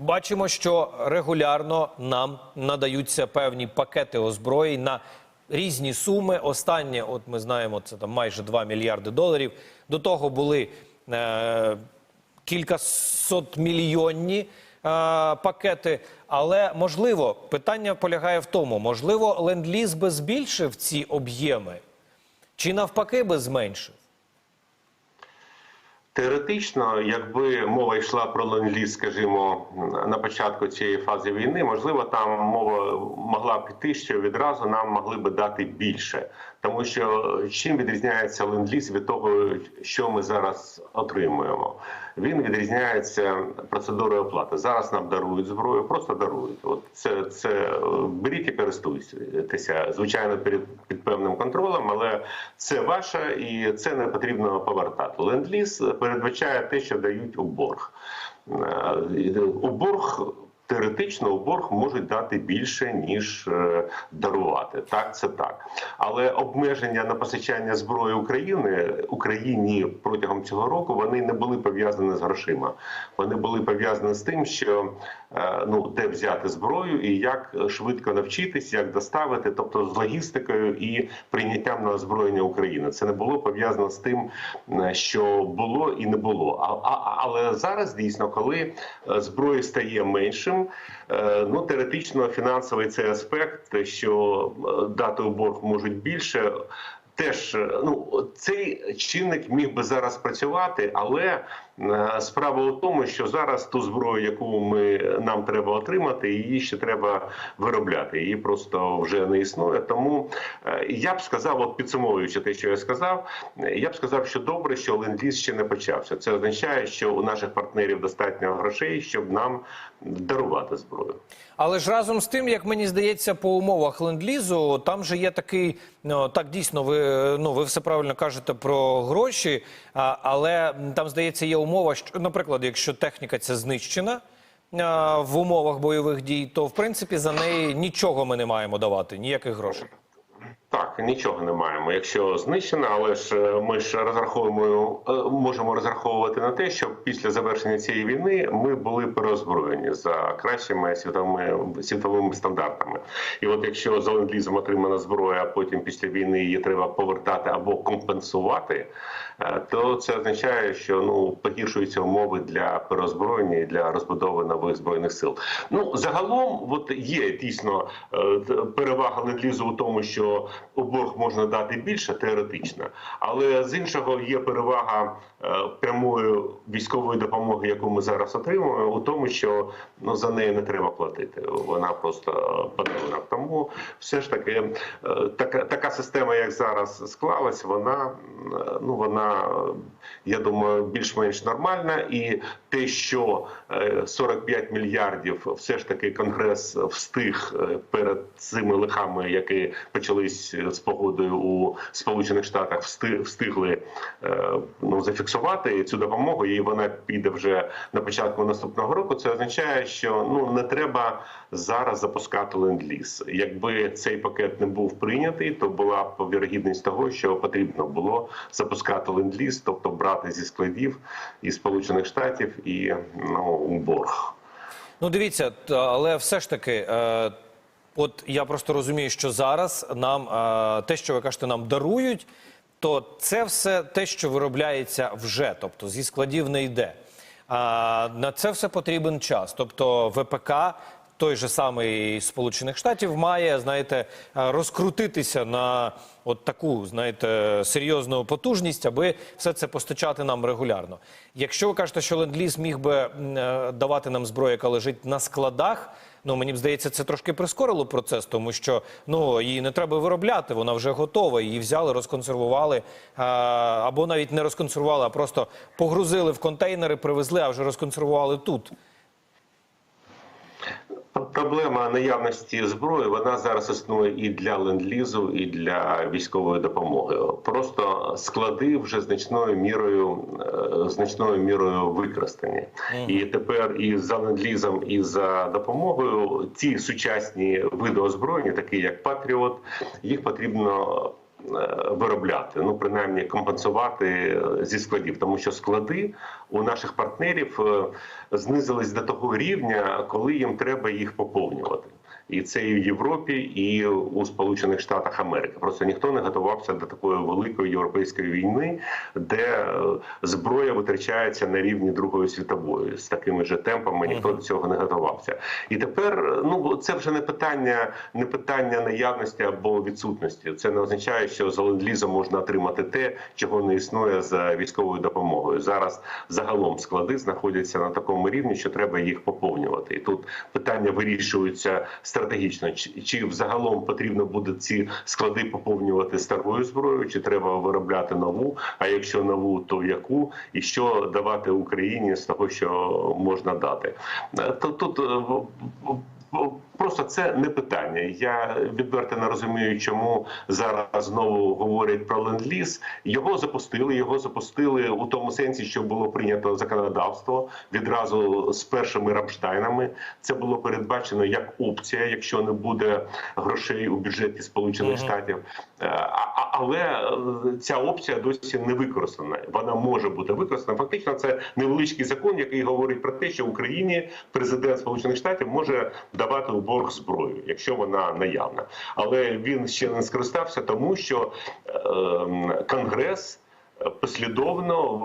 Бачимо, що регулярно нам надаються певні пакети озброєнь на різні суми. Останнє, от ми знаємо, це там майже 2 мільярди доларів. До того були е, кількасот мільйонні е, пакети. Але можливо, питання полягає в тому: можливо, ленд-ліз би збільшив ці об'єми, чи навпаки би зменшив? Теоретично, якби мова йшла про ленд-ліз, скажімо, на початку цієї фази війни, можливо, там мова могла піти, що відразу нам могли би дати більше, тому що чим відрізняється ленд-ліз від того, що ми зараз отримуємо. Він відрізняється процедурою оплати. Зараз нам дарують зброю, просто дарують. От це це беріть і користуйтеся, звичайно, під, під певним контролем, але це ваше і це не потрібно повертати. Ленд-ліз передбачає те, що дають у борг. Е, У борг. Теоретично борг можуть дати більше ніж е, дарувати. Так, це так. Але обмеження на постачання зброї України Україні протягом цього року вони не були пов'язані з грошима. Вони були пов'язані з тим, що е, ну де взяти зброю і як швидко навчитись, як доставити, тобто з логістикою і прийняттям на озброєння України. Це не було пов'язано з тим, е, що було і не було. А, а але зараз дійсно, коли зброї стає меншим. Е, Ну, теоретично фінансовий цей аспект, що е, дати у борг можуть більше. Теж е, ну цей чинник міг би зараз працювати, але е, справа у тому, що зараз ту зброю, яку ми нам треба отримати, її ще треба виробляти. Її просто вже не існує. Тому е, я б сказав, от підсумовуючи те, що я сказав, я б сказав, що добре, що ленд-ліз ще не почався. Це означає, що у наших партнерів достатньо грошей, щоб нам дарувати зброю. Але ж разом з тим, як мені здається, по умовах ленд-лізу, там же є такий, ну так дійсно, ви ну ви все правильно кажете про гроші, але там здається, є умова, що, наприклад, якщо техніка ця знищена в умовах бойових дій, то в принципі за неї нічого ми не маємо давати, ніяких грошей. Так, нічого не маємо. Якщо знищено, але ж е, ми ж розраховуємо, е, можемо розраховувати на те, що після завершення цієї війни ми були переозброєні за кращими світовими світовими стандартами. І от якщо за ленд-лізом отримана зброя, а потім після війни її треба повертати або компенсувати, е, то це означає, що ну погіршуються умови для переозброєння і для розбудови нових збройних сил. Ну загалом, от є дійсно перевага ленд-лізу у тому, що борг можна дати більше теоретично, але з іншого є перевага е, прямої військової допомоги, яку ми зараз отримуємо, у тому, що ну за неї не треба платити. Вона просто подарунок. Тому все ж таки е, така така система, як зараз склалась, вона е, ну вона я думаю більш-менш нормальна, і те, що е, 45 мільярдів, все ж таки конгрес встиг е, перед цими лихами, які почались з погодою у Сполучених Штатах, встиг, встигли е, ну зафіксувати цю допомогу, і вона піде вже на початку наступного року. Це означає, що ну не треба зараз запускати ленд-ліз. Якби цей пакет не був прийнятий, то була б вірогідність того, що потрібно було запускати ленд-ліз, тобто брати зі складів із Сполучених Штатів і ну борг. Ну, дивіться, але все ж таки, е, от я просто розумію, що зараз нам е, те, що ви кажете, нам дарують, то це все те, що виробляється вже, тобто зі складів не йде. А на це все потрібен час. Тобто ВПК. Той же самий Сполучених Штатів має, знаєте, е, розкрутитися на от таку, знаєте, серйозну потужність, аби все це постачати нам регулярно. Якщо ви кажете, що ленд-ліз міг би е, давати нам зброю, яка лежить на складах, ну мені б здається, це трошки прискорило процес, тому що ну її не треба виробляти, вона вже готова. Її взяли, розконсервували, або навіть не розконсервували, а просто погрузили в контейнери, привезли, а вже розконсервували тут. Проблема наявності зброї вона зараз існує і для ленд-лізу, і для військової допомоги. Просто склади вже значною мірою е, значною мірою використані. І тепер і за ленд-лізом, і за допомогою ці сучасні види озброєння, такі як Патріот, їх потрібно виробляти, ну принаймні компенсувати е, зі складів, тому що склади у наших партнерів е, знизились до того рівня, коли їм треба їх поповнювати. І це і в Європі, і у Сполучених Штатах Америки. Просто ніхто не готувався до такої великої європейської війни, де е, зброя витрачається на рівні Другої світової з такими ж темпами. Ніхто до цього не готувався. І тепер ну це вже не питання, не питання наявності або відсутності. Це не означає, що за ленд-лізом можна отримати те, чого не існує за військовою допомогою. Зараз загалом склади знаходяться на такому рівні, що треба їх поповнювати. І тут питання вирішуються стратегічно: чи, чи взагалом потрібно буде ці склади поповнювати старою зброєю, чи треба виробляти нову? А якщо нову, то яку і що давати Україні з того, що можна дати? Е, тут е, Просто це не питання. Я відверто не розумію, чому зараз знову говорять про ленд-ліз. Його запустили. Його запустили у тому сенсі, що було прийнято законодавство відразу з першими рамштайнами. Це було передбачено як опція, якщо не буде грошей у бюджеті Сполучених Штатів. Е, а- а- Але е, ця опція досі не використана. Вона може бути використана. Фактично, це невеличкий закон, який говорить про те, що в Україні президент Сполучених Штатів може давати у борг зброю, якщо вона наявна. Але він ще не скористався, тому що е, Конгрес послідовно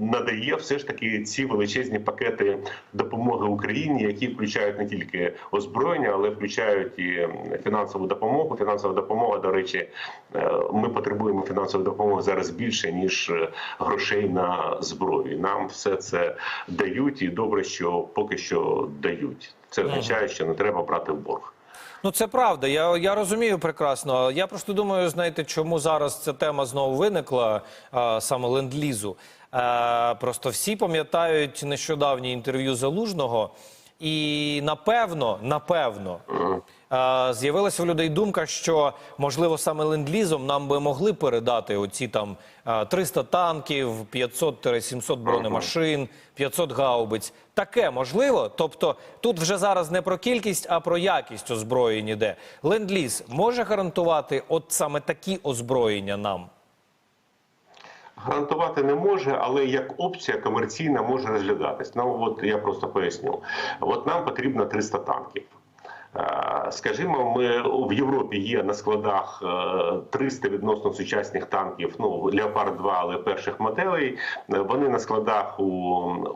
е, надає все ж таки ці величезні пакети допомоги Україні, які включають не тільки озброєння, але включають і фінансову допомогу. Фінансова допомога, до речі, е, ми потребуємо фінансової допомоги зараз більше ніж е, грошей на зброю. Нам все це дають, і добре, що поки що дають. Це означає, що не треба брати в борг. Ну, це правда. Я, я розумію прекрасно. Я просто думаю, знаєте, чому зараз ця тема знову виникла, а, саме ленд-лізу. Е, просто всі пам'ятають нещодавнє інтерв'ю Залужного, і напевно, напевно, з'явилася в людей думка, що можливо саме ленд-лізом нам би могли передати оці там е, 300 танків, 500-700 бронемашин, 500 гаубиць. Таке можливо. Тобто тут вже зараз не про кількість, а про якість озброєнь іде. Ленд-ліз може гарантувати от саме такі озброєння нам. Гарантувати не може, але як опція комерційна може розглядатись. Ну от я просто поясню. От нам потрібно 300 танків. Е, Скажімо, ми в Європі є на складах е, 300 відносно сучасних танків. Ну Леопард 2 але перших моделей. Е, Вони на складах у,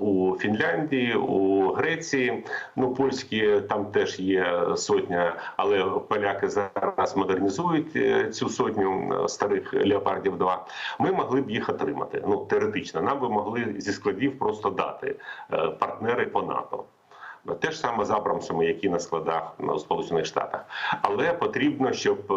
у Фінляндії, у Греції. Ну польські там теж є сотня, але поляки зараз модернізують е, цю сотню е, старих леопардів 2 Ми могли б їх отримати. Ну теоретично, нам би могли зі складів просто дати е, партнери по НАТО. Ну, Те ж саме з Абрамсами, які на складах ну, у Сполучених Штатах, але потрібно, щоб,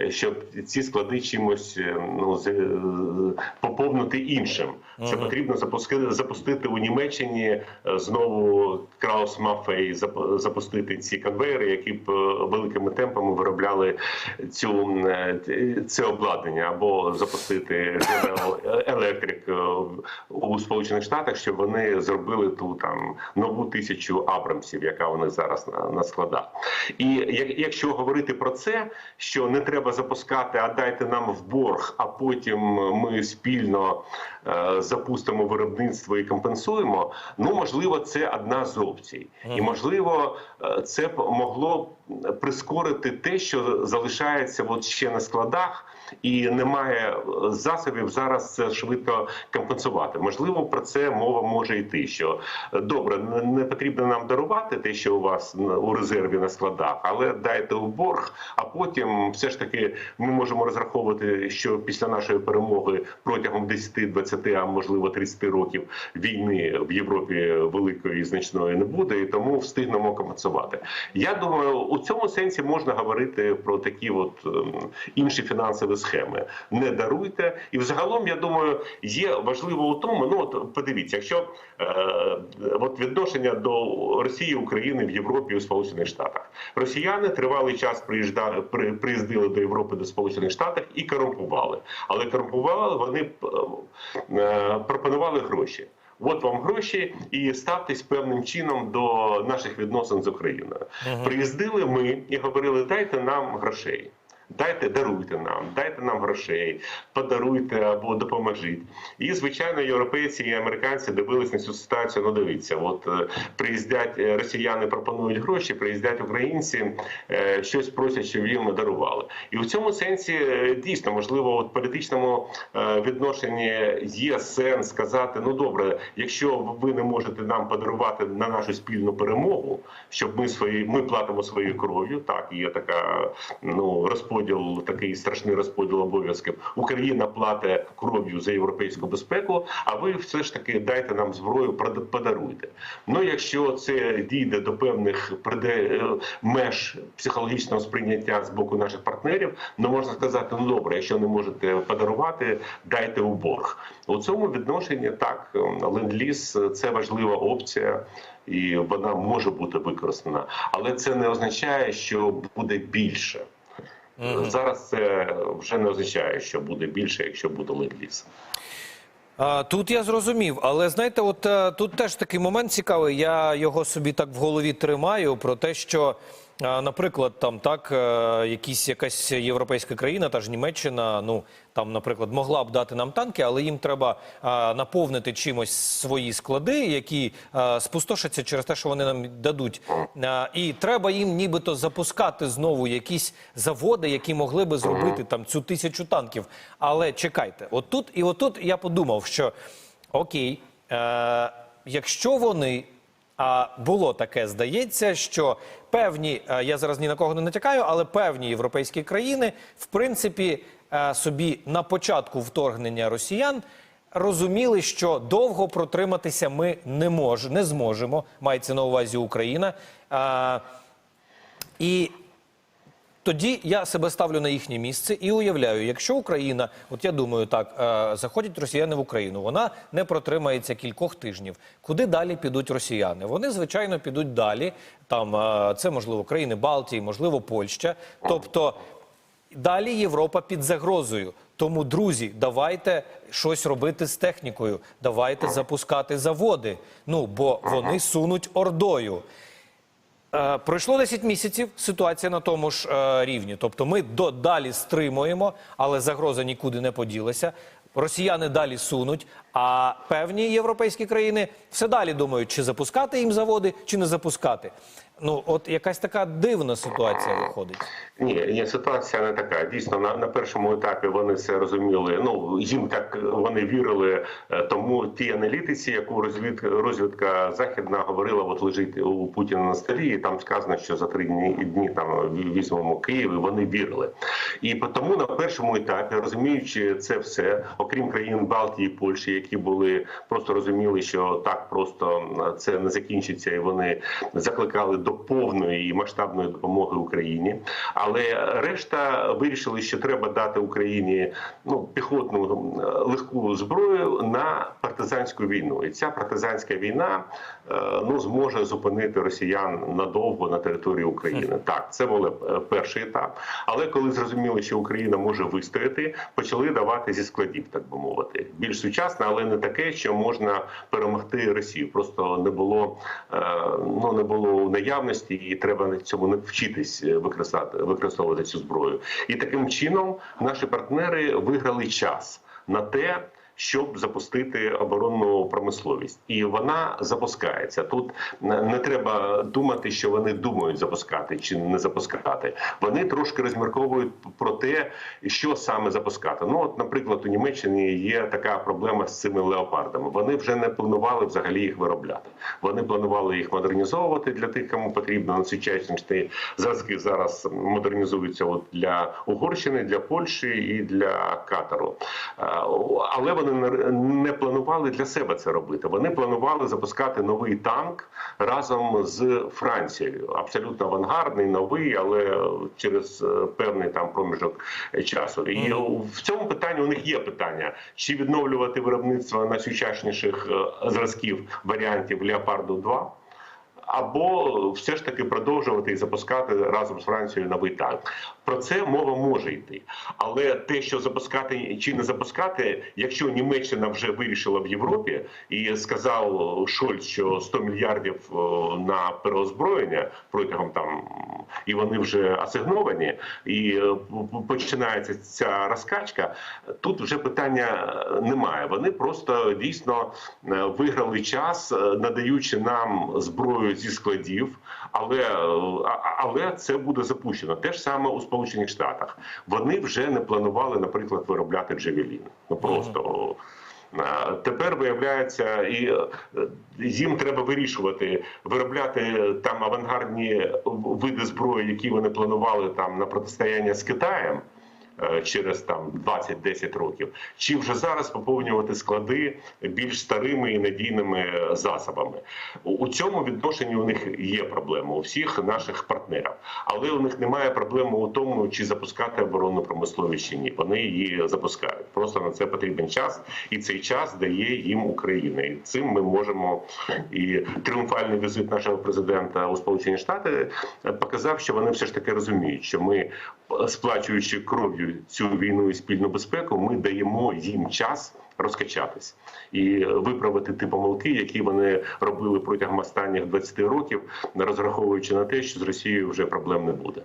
е, щоб ці склади чимось е, ну е, поповнити іншим. Це потрібно запустити, запустити у Німеччині знову Краус Мафей, запустити ці конвейери, які б великими темпами виробляли цю це обладнання, або запустити General Electric е, у Сполучених Штатах, щоб вони зробили ту там нову тисячу Абрамсів, яка у них зараз на, на складах. І як, якщо говорити про це, що не треба запускати, а дайте нам в борг, а потім ми спільно е, запустимо виробництво і компенсуємо. Ну можливо, це одна з опцій, і можливо, е, це б могло прискорити те, що залишається от ще на складах. І немає е, засобів зараз це швидко компенсувати. Можливо, про це мова може йти. Що е, добре, не- потрібно нам дарувати те, що у вас у резерві на складах, але дайте у борг. А потім, все ж таки, ми можемо розраховувати, що після нашої перемоги протягом 10, 20, а можливо 30 років війни в Європі великої і значної не буде, і тому встигнемо компенсувати. Я думаю, у цьому сенсі можна говорити про такі от ем, інші фінансові схеми. Не даруйте. І взагалом, я думаю, є важливо у тому. Ну от подивіться, якщо е, от відношення до Росії, України в Європі у Сполучених Штатах, Росіяни тривалий час приїжджали, при, приїздили до Європи до Сполучених Штатів і корумпували. Але корумпували вони е, пропонували гроші. От вам гроші, і ставтесь певним чином до наших відносин з Україною. Приїздили ми і говорили, дайте нам грошей. Дайте, даруйте нам, дайте нам грошей, подаруйте або допоможіть. І звичайно, європейці і американці дивились на цю ситуацію. Ну, дивіться, от е, приїздять е, росіяни, пропонують гроші, приїздять українці, е, щось просять, щоб їм дарували. І в цьому сенсі дійсно можливо, от політичному відношенні є сенс сказати: ну добре, якщо ви не можете нам подарувати на нашу спільну перемогу, щоб ми свої ми платимо своєю кров'ю. Так є така ну розподіл, такий страшний розподіл обов'язків. Україна платить кров'ю за європейську безпеку. А ви все ж таки дайте нам зброю, подаруйте. Ну якщо це дійде до певних е, меж психологічного сприйняття з боку наших партнерів, ну можна сказати, ну добре, якщо не можете подарувати, дайте у борг. У цьому відношенні так ленд-ліз – це важлива опція. І вона може бути використана, але це не означає, що буде більше. Зараз це вже не означає, що буде більше, якщо буде ленд-ліз. Тут я зрозумів, але знаєте, от е, тут теж такий момент цікавий. Я його собі так в голові тримаю про те, що, наприклад, там так, е, якісь якась європейська країна, та ж Німеччина, ну там, наприклад, могла б дати нам танки, але їм треба наповнити чимось свої склади, які спустошаться через те, що вони нам дадуть. І треба їм нібито запускати знову якісь заводи, які могли би зробити там цю тисячу танків. Але чекайте, отут і отут я подумав, що окей, е, якщо вони. А було таке, здається, що певні, е, я зараз ні на кого не натякаю, але певні європейські країни, в принципі, е, собі на початку вторгнення росіян розуміли, що довго протриматися ми не мож, не зможемо. Мається на увазі Україна. Е, І тоді я себе ставлю на їхнє місце і уявляю, якщо Україна, от я думаю, так е, заходять росіяни в Україну, вона не протримається кількох тижнів. Куди далі підуть росіяни? Вони звичайно підуть далі. Там е, це можливо країни Балтії, можливо, Польща. Тобто далі Європа під загрозою. Тому, друзі, давайте щось робити з технікою, давайте запускати заводи. Ну бо вони сунуть ордою. Е, Пройшло 10 місяців, ситуація на тому ж е, рівні. Тобто ми додалі стримуємо, але загроза нікуди не поділася. Росіяни далі сунуть, а певні європейські країни все далі думають, чи запускати їм заводи, чи не запускати. Ну, от якась така дивна ситуація виходить. Ні, ні, ситуація не така. Дійсно, на, на першому етапі вони це розуміли. Ну їм так вони вірили. е, Тому ті аналітиці, яку розвідка розвідка західна говорила, от лежить у Путіна на столі, і там сказано, що за три дні дні там візьмемо Київ. і Вони вірили. І тому на першому етапі, розуміючи це все, окрім країн Балтії, Польщі, які були просто розуміли, що так просто це не закінчиться, і вони закликали до повної і масштабної допомоги Україні. Але решта вирішили, що треба дати Україні ну піхотну легку зброю на партизанську війну. І ця партизанська війна е, ну зможе зупинити росіян надовго на території України. Так, це був е, перший етап. Але коли зрозуміли, що Україна може вистояти, почали давати зі складів, так би мовити, більш сучасне, але не таке, що можна перемогти Росію. Просто не було е, ну не було наявності, і треба на цьому не вчитись е, використати використовувати цю зброю. І таким чином наші партнери виграли час на те. Щоб запустити оборонну промисловість, і вона запускається. Тут не треба думати, що вони думають запускати чи не запускати. Вони трошки розмірковують про те, що саме запускати. Ну, от, наприклад, у Німеччині є така проблема з цими леопардами. Вони вже не планували взагалі їх виробляти. Вони планували їх модернізовувати для тих, кому потрібно. На сучасні зразки зараз модернізуються от для Угорщини, для Польщі і для Катару. Е, Але вони не- не планували для себе це робити. Вони планували запускати новий танк разом з Францією. Абсолютно авангардний, новий, але через е, певний там проміжок часу. І в цьому питанні у них є питання: чи відновлювати виробництво найсучасніших сучасніших зразків варіантів Леопарду 2 або все ж таки продовжувати і запускати разом з Францією новий танк. Про це мова може йти. Але те, що запускати чи не запускати, якщо Німеччина вже вирішила в Європі і сказав Шольц, що 100 мільярдів на переозброєння протягом там і вони вже асигновані, і е, починається ця розкачка. Тут вже питання е, немає. Вони просто дійсно е, виграли час, надаючи нам зброю зі складів, але, е, але це буде запущено. Те ж саме у Сполучених Штатах. Вони вже не планували, наприклад, виробляти джевеліни. Ну просто. Е, Тепер виявляється, і е, їм треба вирішувати, виробляти там авангардні види зброї, які вони планували там на протистояння з Китаєм через там 20-10 років, чи вже зараз поповнювати склади більш старими і надійними засобами. У- У цьому відношенні у них є проблема у всіх наших партнерів, але у них немає проблеми у тому, чи запускати оборонну промисловість чи ні. Вони її запускають. Просто на це потрібен час, і цей час дає їм Україна. І цим ми можемо і тріумфальний візит нашого президента у Сполучені Штати е, показав, що вони все ж таки розуміють, що ми, е, сплачуючи кров'ю цю війну і спільну безпеку, ми даємо їм час. Розкачатись і виправити ті помилки, які вони робили протягом останніх 20 років, розраховуючи на те, що з Росією вже проблем не буде.